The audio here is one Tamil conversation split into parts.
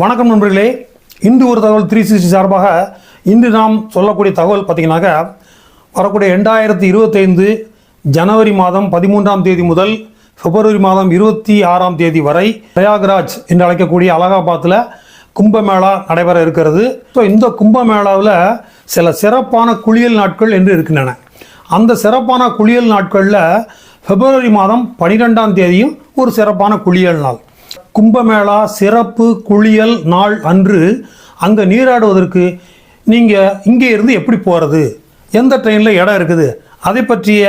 வணக்கம் நண்பர்களே. இன்று ஒரு தகவல் த்ரீ சிக்ஸ்டி சார்பாக இன்று நாம் சொல்லக்கூடிய தகவல் பார்த்திங்கனாக்கா வரக்கூடிய ரெண்டாயிரத்தி இருபத்தைந்து ஜனவரி மாதம் பதிமூன்றாம் தேதி முதல் பிப்ரவரி மாதம் இருபத்தி ஆறாம் தேதி வரை பிரயாக்ராஜ் என்று அழைக்கக்கூடிய அலகாபாத்தில் கும்பமேளா நடைபெற இருக்கிறது. ஸோ இந்த கும்பமேளாவில் சில சிறப்பான குளியல் நாட்கள் என்று இருக்கின்றன. அந்த சிறப்பான குளியல் நாட்களில் பிப்ரவரி மாதம் பனிரெண்டாம் தேதியும் ஒரு சிறப்பான குளியல் நாள். கும்பமேளா சிறப்பு குளியல் நாள் அன்று அங்கே நீராடுவதற்கு நீங்கள் இங்கே இருந்து எப்படி போகிறது எந்த ட்ரெயினில் இடம் இருக்குது? அதை பற்றிய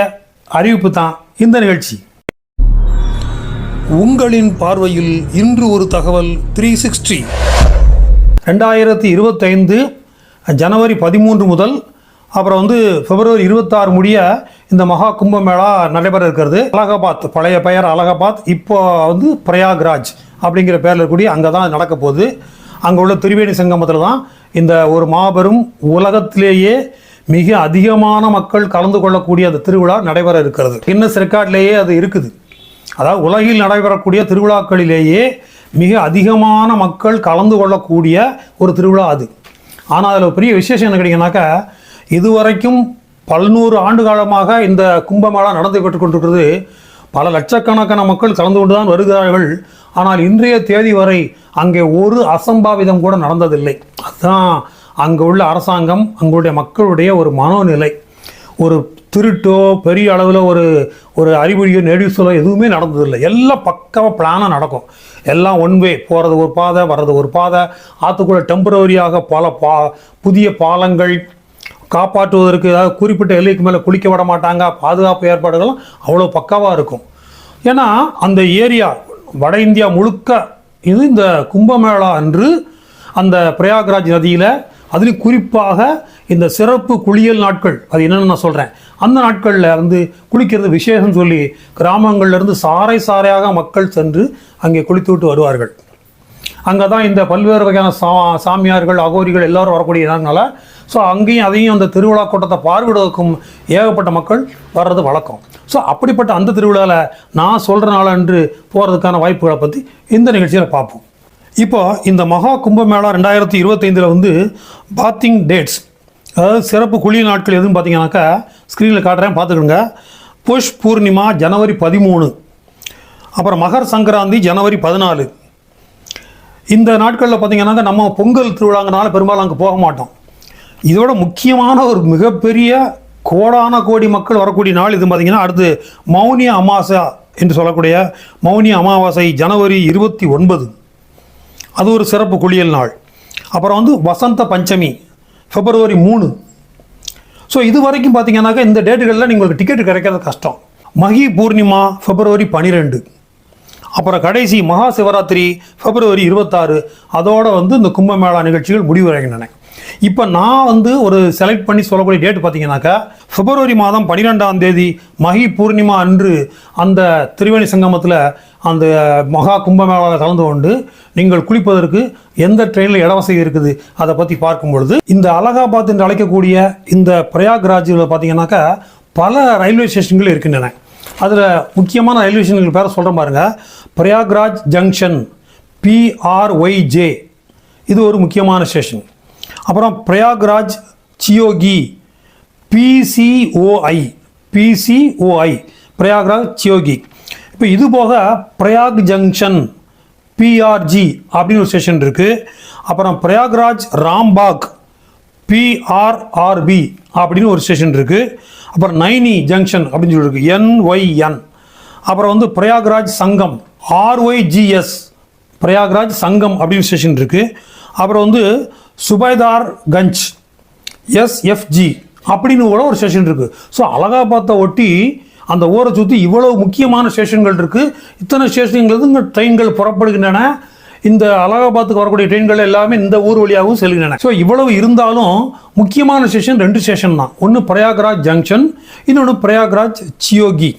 அறிவிப்பு தான் இந்த நிகழ்ச்சி. உங்களின் பார்வையில் இன்று ஒரு தகவல் த்ரீ சிக்ஸ்டி ரெண்டாயிரத்தி இருபத்தைந்து ஜனவரி பதிமூன்று முதல் அப்புறம் வந்து பிப்ரவரி இருபத்தாறு முடிய இந்த மகா கும்பமேளா நடைபெற இருக்கிறது. அலகாபாத் பழைய பெயர் அலகாபாத் இப்போ வந்து பிரயாக்ராஜ் அப்படிங்கிற பேரில் இருக்கக்கூடிய அங்கே தான் நடக்க போகுது. அங்கே உள்ள திரிவேணி சங்கமத்தில் தான் இந்த ஒரு மாபெரும் உலகத்திலேயே மிக அதிகமான மக்கள் கலந்து கொள்ளக்கூடிய அந்த திருவிழா நடைபெற இருக்கிறது. கின்னஸ் ரெக்கார்ட்லேயே அது இருக்குது. அதாவது உலகில் நடைபெறக்கூடிய திருவிழாக்களிலேயே மிக அதிகமான மக்கள் கலந்து கொள்ளக்கூடிய ஒரு திருவிழா அது. ஆனால் அதில் பெரிய விசேஷம் என்ன கேட்டிங்கனாக்கா இதுவரைக்கும் பல்நூறு ஆண்டு காலமாக இந்த கும்பமேளா நடந்து பெற்று கொண்டிருக்கிறது. பல லட்சக்கணக்கான மக்கள் கலந்து கொண்டு தான் வருகிறார்கள். ஆனால் இன்றைய தேதி வரை அங்கே ஒரு அசம்பாவிதம் கூட நடந்ததில்லை. அதுதான் அங்கே உள்ள அரசாங்கம் அங்களுடைய மக்களுடைய ஒரு மனோநிலை. ஒரு திருட்டோ பெரிய அளவில் ஒரு ஒரு அறிகுறியோ நெடுசலோ எதுவுமே நடந்ததில்லை. எல்லாம் பக்காவாக பிளானாக நடக்கும். எல்லாம் ஒன் வே போகிறது ஒரு பாதை வர்றது ஒரு பாதை. ஆற்றுக்குள்ள டெம்பரவரியாக பல பா புதிய பாலங்கள் காப்பாற்றுவதற்கு ஏதாவது குறிப்பிட்ட எல்லைக்கு மேலே குளிக்க விட மாட்டாங்க பாதுகாப்பு ஏற்பாடுகள்லாம் அவ்வளோ பக்காவாக இருக்கும். ஏன்னா அந்த ஏரியா வட இந்தியா முழுக்க இது இந்த கும்பமேளா அன்று அந்த பிரயாக்ராஜ் நதியில் அதுலேயும் குறிப்பாக இந்த சிறப்பு குளியல் நாட்கள் அது என்னென்னு நான் சொல்கிறேன் அந்த நாட்களில் வந்து குளிக்கிறது விசேஷம் சொல்லி கிராமங்கள்லேருந்து சாறை சாறையாக மக்கள் சென்று அங்கே குளித்து விட்டு வருவார்கள். அங்கே தான் இந்த பல்வேறு வகையான சா சாமியார்கள் அகோரிகள் எல்லோரும் வரக்கூடிய இடங்களால ஸோ அங்கேயும் அதையும் அந்த திருவிழா கூட்டத்தை பார்வையிடுவதற்கும் ஏகப்பட்ட மக்கள் வர்றது வழக்கம். ஸோ அப்படிப்பட்ட அந்த திருவிழாவில் நான் சொல்கிற நாள் போகிறதுக்கான வாய்ப்புகளை பற்றி இந்த நிகழ்ச்சியில் பார்ப்போம். இப்போ இந்த மகா கும்பமேளா ரெண்டாயிரத்தி இருபத்தைந்தில் வந்து பாத்திங் டேட்ஸ் அதாவது சிறப்பு குளியல் நாட்கள் எதுன்னு பார்த்தீங்கன்னாக்கா ஸ்க்ரீனில் காட்டுறேன் பார்த்துக்கோங்க. புஷ் பூர்ணிமா ஜனவரி பதிமூணு அப்புறம் மகர் சங்கராந்தி ஜனவரி பதினாலு. இந்த நாட்களில் பார்த்தீங்கன்னாக்கா நம்ம பொங்கல் திருவிழாங்கனால பெரும்பாலும் அங்கே போக மாட்டோம். இதோட முக்கியமான ஒரு மிகப்பெரிய கோடான கோடி மக்கள் வரக்கூடிய நாள் இது பார்த்திங்கன்னா அடுத்து மௌனிய அமாசா என்று சொல்லக்கூடிய மௌனிய அமாவாசை ஜனவரி இருபத்தி ஒன்பது. அது ஒரு சிறப்பு குளியல் நாள். அப்புறம் வந்து வசந்த பஞ்சமி பிப்ரவரி மூணு. ஸோ இது வரைக்கும் பார்த்தீங்கன்னாக்கா இந்த டேட்டுகளில் உங்களுக்கு டிக்கெட் கிடைக்கிறது கஷ்டம். மகி பூர்ணிமா பிப்ரவரி பன்னிரெண்டு அப்புறம் கடைசி மகா சிவராத்திரி பிப்ரவரி இருபத்தாறு. அதோடு வந்து இந்த கும்பமேளா நிகழ்ச்சிகள் முடிவடைகின்றன. இப்போ நான் வந்து ஒரு செலக்ட் பண்ணி சொல்லக்கூடிய டேட் பார்த்தீங்கன்னாக்கா பிப்ரவரி மாதம் பன்னிரெண்டாம் தேதி மகி பூர்ணிமா அன்று அந்த திருவேணி சங்கமத்தில் அந்த மகா கும்பமேளாவில் கலந்து கொண்டு நீங்கள் குளிப்பதற்கு எந்த ட்ரெயினில் இட வசதி இருக்குது அதை பற்றி பார்க்கும் பொழுது இந்த அலகாபாத் என்று அழைக்கக்கூடிய இந்த பிரயாக்ராஜில் பார்த்தீங்கன்னாக்கா பல ரயில்வே ஸ்டேஷன்கள் இருக்கின்றன. அதில் முக்கியமான ரயில்வே ஸ்டேஷன்கள் பேரை சொல்கிறேன் பாருங்க. பிரயாக்ராஜ் ஜங்ஷன் பிஆர்ஒய்ஜே இது ஒரு முக்கியமான ஸ்டேஷன் அப்புறம் பிரயாக்ராஜ் சியோகி பிசிஓஐ பிசிஓஐ பிரயாக்ராஜ் சியோகி. இப்போ இது போக பிரயாக் ஜங்ஷன் பிஆர்ஜி அப்படின்னு ஒரு ஸ்டேஷன் இருக்குது அப்புறம் பிரயாக்ராஜ் ராம்பாக் பிஆர்ஆர்பி அப்படின்னு ஒரு ஸ்டேஷன் இருக்குது அப்புறம் நைனி ஜங்ஷன் அப்படின்னு சொல்லியிருக்கு என்ஒய்என் அப்புறம் வந்து பிரயாக்ராஜ் சங்கம் ஆர்ஒய்ஜிஎஸ் பிரயாக்ராஜ் சங்கம் அப்படின்னு ஸ்டேஷன் இருக்குது அப்புறம் வந்து சுபைதார் கஞ்ச் எஸ்எஃப்ஜி அப்படின்னு கூட ஒரு ஸ்டேஷன் இருக்குது ஸோ அலகாபாத்தை ஒட்டி அந்த ஊரை சுற்றி இவ்வளவு முக்கியமான ஸ்டேஷன்கள் இருக்குது இத்தனை ஸ்டேஷன்களுக்கு இந்த ட்ரெயின்கள் புறப்படுகின்றன. இந்த அலகாபாத்துக்கு வரக்கூடிய ட்ரெயின்கள் எல்லாமே இந்த ஊர் வழியாகவும் செல்கின்றன. ஸோ இவ்வளவு இருந்தாலும் முக்கியமான ஸ்டேஷன் ரெண்டு ஸ்டேஷன் தான். ஒன்று பிரயாக்ராஜ் ஜங்ஷன் இன்னொன்று பிரயாக்ராஜ் சியோகி.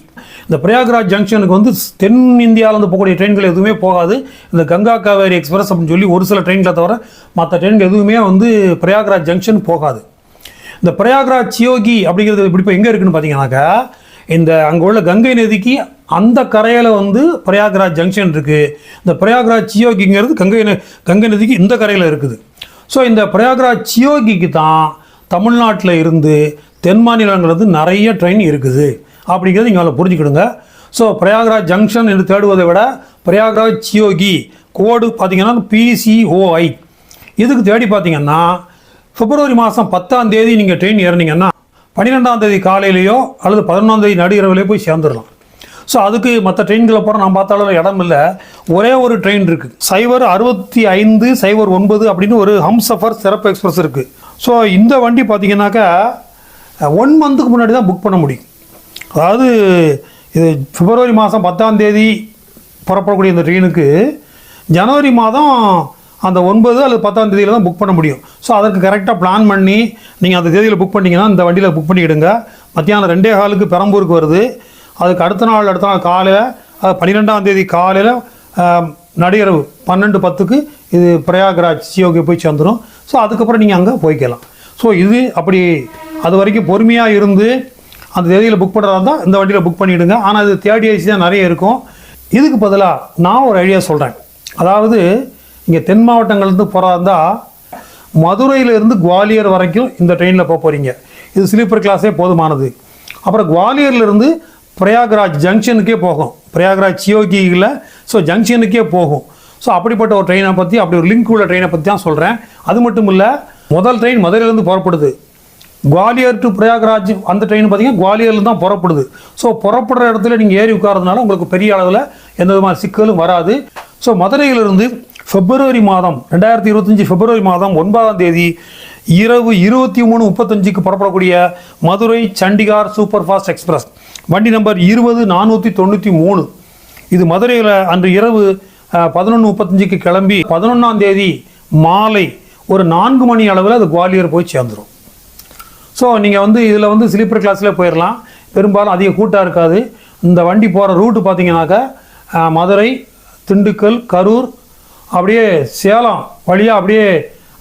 இந்த பிரயாக்ராஜ் ஜங்ஷனுக்கு வந்து தென் இந்தியாவிலேருந்து போகக்கூடிய ட்ரெயின்கள் எதுவுமே போகாது. இந்த கங்கா காவேரி எக்ஸ்பிரஸ் அப்படின்னு சொல்லி ஒரு சில ட்ரெயின்களை தவிர மற்ற ட்ரெயின்கள் எதுவுமே வந்து பிரயாக்ராஜ் ஜங்ஷன் போகாது. இந்த பிரயாக்ராஜ் சியோகி அப்படிங்கிறது இப்படி இப்போ எங்கே இருக்குன்னு பார்த்தீங்கன்னாக்கா இந்த அங்கே உள்ள கங்கை நதிக்கு அந்த கரையில் வந்து பிரயாக்ராஜ் ஜங்ஷன் இருக்குது இந்த பிரயாக்ராஜ் சியோகிங்கிறது கங்கை ந- கங்கை நதிக்கு இந்த கரையில் இருக்குது. ஸோ இந்த பிரயாக்ராஜ் சியோகிக்கு தான் தமிழ்நாட்டில் இருந்து தென் மாநிலங்கிறது நிறைய ட்ரெயின் இருக்குது. அப்படிங்கிறது நீங்கள் அதில் புரிஞ்சுக்கிடுங்க. ஸோ பிரயாகராஜ் ஜங்ஷன் என்று தேடுவதை விட பிரயாகராஜ் சியோகி கோடு பார்த்தீங்கன்னா பிசிஓஐ இதுக்கு தேடி பார்த்தீங்கன்னா பிப்ரவரி மாதம் பத்தாம் தேதி நீங்கள் ட்ரெயின் ஏறினீங்கன்னா பன்னிரெண்டாம் தேதி காலையிலேயோ அல்லது பதினொன்றாம் தேதி நடு இரவுலையோ போய் சேர்ந்துடலாம். ஸோ அதுக்கு மற்ற ட்ரெயின்களை போகிற நான் பார்த்தாலும் இடம் இல்லை. ஒரே ஒரு ட்ரெயின் இருக்குது சைபர் அறுபத்தி ஐந்து சைபர் ஒன்பது அப்படின்னு ஒரு ஹம்சஃபர் சிறப்பு எக்ஸ்பிரஸ் இருக்குது ஸோ இந்த வண்டி பார்த்தீங்கன்னாக்கா ஒன் மந்த்துக்கு முன்னாடி தான் புக் பண்ண முடியும். அதாவது இது பிப்ரவரி மாதம் பத்தாம் தேதி புறப்படக்கூடிய இந்த ட்ரெயினுக்கு ஜனவரி மாதம் அந்த ஒன்பது அல்லது பத்தாம் தேதியில் தான் புக் பண்ண முடியும். ஸோ அதற்கு கரெக்டாக பிளான் பண்ணி நீங்கள் அந்த தேதியில் புக் பண்ணிங்கன்னா இந்த வண்டியில் புக் பண்ணிவிடுங்க மத்தியானம் ரெண்டே காலுக்கு பெரம்பூருக்கு வருது. அதுக்கு அடுத்த நாள் அடுத்த நாள் காலையில் அது பன்னிரெண்டாம் தேதி காலையில் நடிகரவு பன்னெண்டு பத்துக்கு இது பிரயாக்ராஜ் சியோகி போய் சேர்ந்துடும் ஸோ அதுக்கப்புறம் நீங்கள் அங்கே போய்க்கலாம். ஸோ இது அப்படி அது வரைக்கும் பொறுமையாக இருந்து அந்த தேதியில் புக் பண்ணுறதா இருந்தால் இந்த வண்டியில் புக் பண்ணிவிடுங்க ஆனால் இது தேர்ட் ஏசி தான் நிறைய இருக்கும். இதுக்கு பதிலாக நான் ஒரு ஐடியா சொல்கிறேன் அதாவது இங்கே தென் மாவட்டங்கள்லேருந்து போகிறதா இருந்தால் மதுரையிலேருந்து குவாலியர் வரைக்கும் இந்த ட்ரெயினில் போக போகிறீங்க இது ஸ்லீப்பர் கிளாஸே போதுமானது. அப்புறம் குவாலியர்லேருந்து பிரயாக்ராஜ் ஜங்ஷனுக்கே போகும். பிரயாக்ராஜ் சியோகியில் ஸோ ஜங்ஷனுக்கே போகும். ஸோ அப்படிப்பட்ட ஒரு ட்ரெயினை பற்றி அப்படி ஒரு லிங்க் உள்ள ட்ரெயினை பற்றி தான் சொல்கிறேன் அது மட்டும் இல்லை முதல் ட்ரெயின் மதுரையிலேருந்து புறப்படுது. குவாலியர் டு பிரயாக்ராஜ் அந்த ட்ரெயின் பார்த்தீங்கன்னா குவாலியரில் தான் புறப்படுது. ஸோ புறப்படுற இடத்துல நீங்கள் ஏறி உட்கார்றதுனால உங்களுக்கு பெரிய அளவில் எந்த விதமான சிக்கலும் வராது. ஸோ மதுரையிலிருந்து பிப்ரவரி மாதம் ரெண்டாயிரத்தி இருபத்தஞ்சி பிப்ரவரி மாதம் ஒன்பதாம் தேதி இரவு இருபத்தி மூணு முப்பத்தஞ்சுக்கு புறப்படக்கூடிய Madurai Chandigarh super fast express. வண்டி நம்பர் இருபது நானூற்றி தொண்ணூற்றி மூணு. இது மதுரையில் அன்று இரவு பதினொன்று முப்பத்தஞ்சுக்கு கிளம்பி பதினொன்றாம் தேதி மாலை ஒரு நான்கு மணி அளவில் அது குவாலியர் போய் சேர்ந்துடும் ஸோ நீங்கள் வந்து இதில் வந்து ஸ்லீப்பர் கிளாஸில் போயிடலாம் பெரும்பாலும் அதிக கூட்டம் இருக்காது. இந்த வண்டி போகிற ரூட்டு பார்த்தீங்கன்னாக்கா மதுரை திண்டுக்கல் கரூர் அப்படியே சேலம் வழியாக அப்படியே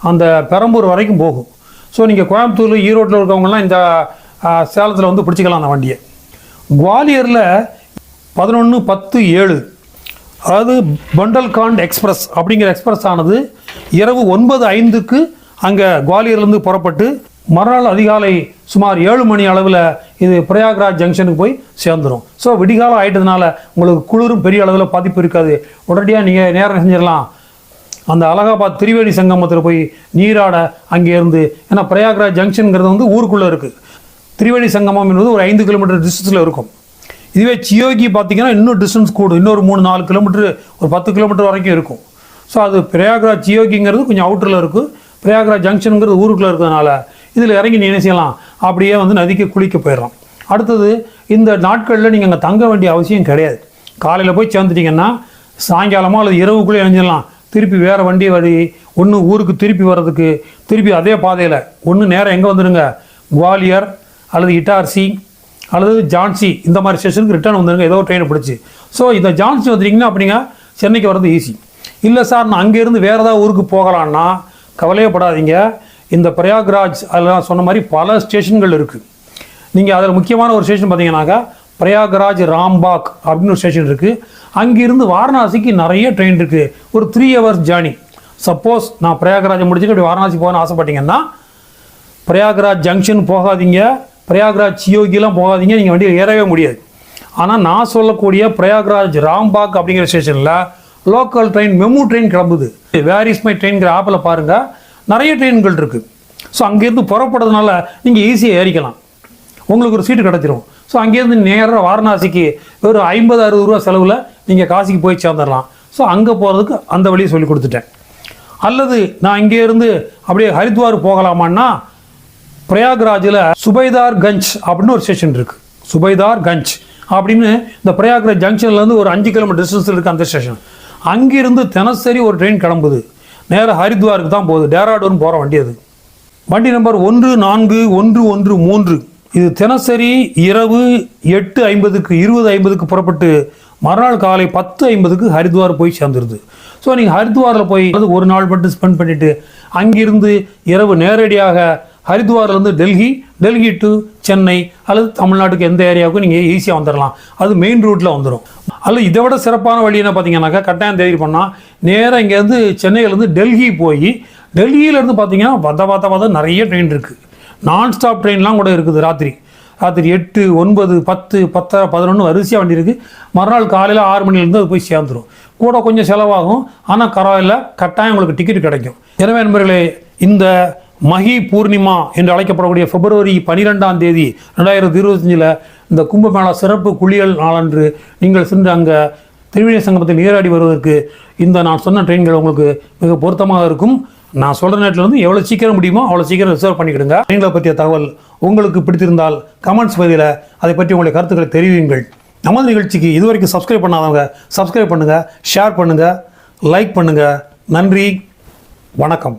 அந்த பெரம்பூர் வரைக்கும் போகும். ஸோ நீங்கள் கோயம்புத்தூர் ஈரோட்டில் இருக்கவங்கலாம் இந்த சேலத்தில் வந்து பிடிச்சிக்கலாம் அந்த வண்டியை. குவாலியரில் பதினொன்று பத்து ஏழு. அதாவது பண்டல்காண்ட் எக்ஸ்பிரஸ் அப்படிங்கிற எக்ஸ்பிரஸ் ஆனது இரவு ஒன்பது ஐந்துக்கு அங்கே குவாலியர்லேருந்து புறப்பட்டு மறுநாள் அதிகாலை சுமார் ஏழு மணி அளவில் இது பிரயாக்ராஜ் ஜங்ஷனுக்கு போய் சேர்ந்துடும் ஸோ விடிகாலம் ஆயிட்டதுனால உங்களுக்கு குளிரும் பெரிய அளவில் பாதிப்பு இருக்காது. உடனடியாக நீங்கள் நேரம் செஞ்சிடலாம் அந்த அலகாபாத் திரிவேணி சங்கமத்தில் போய் நீராட அங்கே இருந்து ஏன்னா பிரயாக்ராஜ் ஜங்ஷனுங்கிறது வந்து ஊருக்குள்ளே இருக்குது திரிவேணி சங்கமம் என்பது ஒரு ஐந்து கிலோமீட்டர் டிஸ்டன்ஸில் இருக்கும். இதுவே சியோகி பார்த்தீங்கன்னா இன்னும் டிஸ்டன்ஸ் கூடும். இன்னொரு மூணு நாலு கிலோமீட்டர் ஒரு பத்து கிலோமீட்டர் வரைக்கும் இருக்கும். ஸோ அது பிரயாக்ராஜ் சியோகிங்கிறது கொஞ்சம் அவுட்டரில் இருக்கும் பிரயாக்ராஜ் ஜங்ஷனுங்கிறது ஊருக்குள்ளே இருக்கிறதுனால இதில் இறங்கி நீ என்ன செய்யலாம்? அப்படியே வந்து நதிக்கு குளிக்க போயிடலாம் அடுத்தது இந்த நாட்களில் நீங்கள் அங்கே தங்க வேண்டிய அவசியம் கிடையாது. காலையில் போய் சேர்ந்துட்டிங்கன்னா சாயங்காலமோ அல்லது இரவுக்குள்ளே இணைஞ்சிடலாம் திருப்பி வேறு வண்டி வழி ஒன்று ஊருக்கு திருப்பி வர்றதுக்கு திருப்பி அதே பாதையில் ஒன்று நேரம் எங்கே வந்துடுங்க குவாலியர் அல்லது இட்டார்சி அல்லது ஜான்சி இந்த மாதிரி ஸ்டேஷனுக்கு ரிட்டர்ன் வந்துருங்க. ஏதோ ட்ரெயினை பிடிச்சி. ஸோ இந்த ஜான்சி வந்துட்டிங்கன்னா அப்படிங்க சென்னைக்கு வர்றது ஈஸி இல்லை சார் நான் அங்கேருந்து வேறு ஏதாவது ஊருக்கு போகலான்னா கவலையப்படாதீங்க இந்த பிரயாக்ராஜ் அதில் சொன்ன மாதிரி பல ஸ்டேஷன்கள் இருக்குது நீங்கள் அதில் முக்கியமான ஒரு ஸ்டேஷன் பார்த்தீங்கன்னாக்கா பிரயாக்ராஜ் ராம்பாக் அப்படின்னு ஒரு ஸ்டேஷன் இருக்குது அங்கிருந்து வாரணாசிக்கு நிறைய ட்ரெயின் இருக்குது ஒரு த்ரீ ஹவர்ஸ் ஜேர்னி சப்போஸ் நான் பிரயாக்ராஜை முடிச்சுட்டு அப்படி வாரணாசி போகணும்னு ஆசைப்பட்டீங்கன்னா பிரயாக்ராஜ் ஜங்ஷன் போகாதீங்க. பிரயாக்ராஜ் சியோகிலாம் போகாதீங்க. நீங்கள் வண்டியில் ஏறவே முடியாது. ஆனால் நான் சொல்லக்கூடிய பிரயாக்ராஜ் ராம்பாக் அப்படிங்கிற ஸ்டேஷனில் லோக்கல் ட்ரெயின் மெமு ட்ரெயின் கிளம்புது. வேர் இஸ் மை ட்ரெயின்கிற ஆப்பில் பாருங்கள் நிறைய ட்ரெயின்கள் இருக்குது ஸோ அங்கேருந்து புறப்படுறதுனால நீங்கள் ஈஸியாக ஏறிக்கலாம். உங்களுக்கு ஒரு சீட்டு கிடச்சிரும். ஸோ அங்கேருந்து நேராக வாரணாசிக்கு ஒரு ஐம்பது அறுபது ரூபா செலவில் நீங்கள் காசிக்கு போய் சேர்ந்துடலாம். ஸோ அங்கே போகிறதுக்கு அந்த வழியை சொல்லி கொடுத்துட்டேன். அல்லது நான் இங்கேருந்து அப்படியே ஹரித்வார் போகலாமான்னா பிரயாக்ராஜில் சுபைதார் கஞ்ச் அப்படின்னு ஒரு ஸ்டேஷன் இருக்குது சுபைதார் கஞ்ச் அப்படின்னு இந்த பிரயாக்ராஜ் ஜங்ஷன்லேருந்து ஒரு அஞ்சு கிலோமீட்டர் டிஸ்டன்ஸில் இருக்குது அந்த ஸ்டேஷன் அங்கேருந்து தினசரி ஒரு ட்ரெயின் கிளம்புது. நேராக ஹரித்வாருக்கு தான் போகுது. டேராடூன் போகிற வண்டி அது. வண்டி நம்பர் ஒன்று நான்கு ஒன்று ஒன்று மூன்று. இது தினசரி இரவு எட்டு ஐம்பதுக்கு இருபது ஐம்பதுக்கு புறப்பட்டு மறுநாள் காலை பத்து ஐம்பதுக்கு ஹரித்வார் போய் சேர்ந்துருது. ஸோ நீங்கள் ஹரித்வாரில் போய் அது ஒரு நாள் மட்டும் ஸ்பெண்ட் பண்ணிவிட்டு அங்கிருந்து இரவு நேரடியாக ஹரித்வார்லேருந்து டெல்லி டெல்லி டு சென்னை அல்லது தமிழ்நாட்டுக்கு எந்த ஏரியாவுக்கும் நீங்கள் ஈஸியாக வந்துடலாம் அது மெயின் ரூட்டில் வந்துடும் அல்ல இதை விட சிறப்பான வழி என்ன பார்த்தீங்கன்னாக்கா கட்டாயம் தேதி பண்ணால் நேராக இங்கேருந்து சென்னையிலேருந்து டெல்லி போய் டெல்லியிலேருந்து பார்த்தீங்கன்னா பத்த பார்த்த பார்த்தா நிறைய ட்ரெயின் இருக்குது நான் ஸ்டாப் ட்ரெயின்லாம் கூட இருக்குது ராத்திரி. ராத்திரி எட்டு ஒன்பது பத்து பத்தரை பதினொன்று வரிசையாக வண்டி இருக்குது மறுநாள் காலையில் ஆறு மணிலேருந்து அது போய் சேர்ந்துடும் கூட கொஞ்சம் செலவாகும். ஆனால் பரவாயில்ல கட்டாயம் உங்களுக்கு டிக்கெட் கிடைக்கும். எனவே நண்பர்களே இந்த மகி பூர்ணிமா என்று அழைக்கப்படக்கூடிய பிப்ரவரி பனிரெண்டாம் தேதி ரெண்டாயிரத்தி இருபத்தஞ்சில் இந்த கும்பமேளா சிறப்பு குளியல் நாளன்று நீங்கள் சென்று அங்கே திருவிழை சங்கமத்தில் நீராடி வருவதற்கு இந்த நான் சொன்ன ட்ரெயின்கள் உங்களுக்கு மிக பொருத்தமாக இருக்கும். நான் சொல்கிற நேரத்தில் வந்து எவ்வளோ சீக்கிரம் முடியுமோ அவ்வளோ சீக்கிரம் ரிசர்வ் பண்ணிக்கிடுங்க. ட்ரெயின்களை பற்றிய தகவல் உங்களுக்கு பிடித்திருந்தால் கமெண்ட்ஸ் பகுதியில் அதை பற்றி உங்களுடைய கருத்துக்களை தெரிவியுங்கள். நமது நிகழ்ச்சிக்கு இதுவரைக்கும் சப்ஸ்கிரைப் பண்ணாதவங்க சப்ஸ்கிரைப் பண்ணுங்கள் ஷேர் பண்ணுங்கள் லைக் பண்ணுங்கள் நன்றி வணக்கம்.